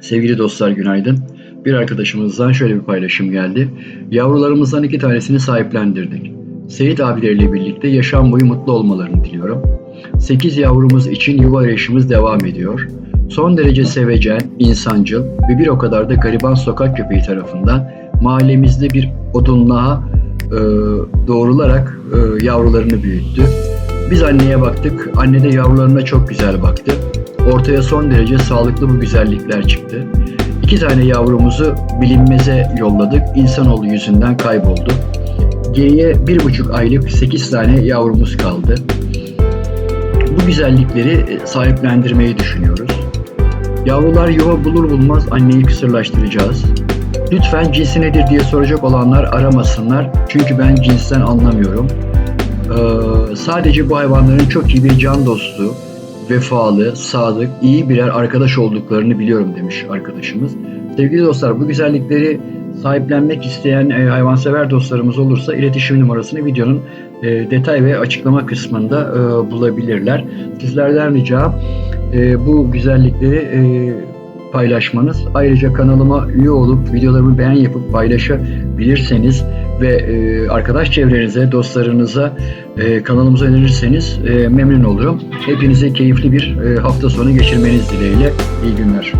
Sevgili dostlar günaydın. Bir arkadaşımızdan şöyle bir paylaşım geldi. Yavrularımızdan iki tanesini sahiplendirdik. Seyit abileriyle birlikte yaşam boyu mutlu olmalarını diliyorum. 8 yavrumuz için yuva arayışımız devam ediyor. Son derece sevecen, insancıl ve bir o kadar da gariban sokak köpeği tarafından mahallemizde bir odunluğa e, doğrularak e, yavrularını büyüttü. Biz anneye baktık, anne de yavrularına çok güzel baktı. Ortaya son derece sağlıklı bu güzellikler çıktı. İki tane yavrumuzu bilinmeze yolladık. İnsanoğlu yüzünden kayboldu. Geriye bir buçuk aylık sekiz tane yavrumuz kaldı. Bu güzellikleri e, sahiplendirmeyi düşünüyoruz. Yavrular yuva bulur bulmaz anneyi kısırlaştıracağız. Lütfen cinsi nedir diye soracak olanlar aramasınlar. Çünkü ben cinsten anlamıyorum. Ee, sadece bu hayvanların çok iyi bir can dostu, vefalı, sadık, iyi birer arkadaş olduklarını biliyorum demiş arkadaşımız. Sevgili dostlar bu güzellikleri sahiplenmek isteyen e, hayvansever dostlarımız olursa iletişim numarasını videonun e, detay ve açıklama kısmında e, bulabilirler. Sizlerden ricam e, bu güzellikleri paylaşmanız. Ayrıca kanalıma üye olup videolarımı beğen yapıp paylaşabilirseniz ve e, arkadaş çevrenize, dostlarınıza e, kanalımıza önerirseniz e, memnun olurum. Hepinize keyifli bir e, hafta sonu geçirmeniz dileğiyle. İyi günler.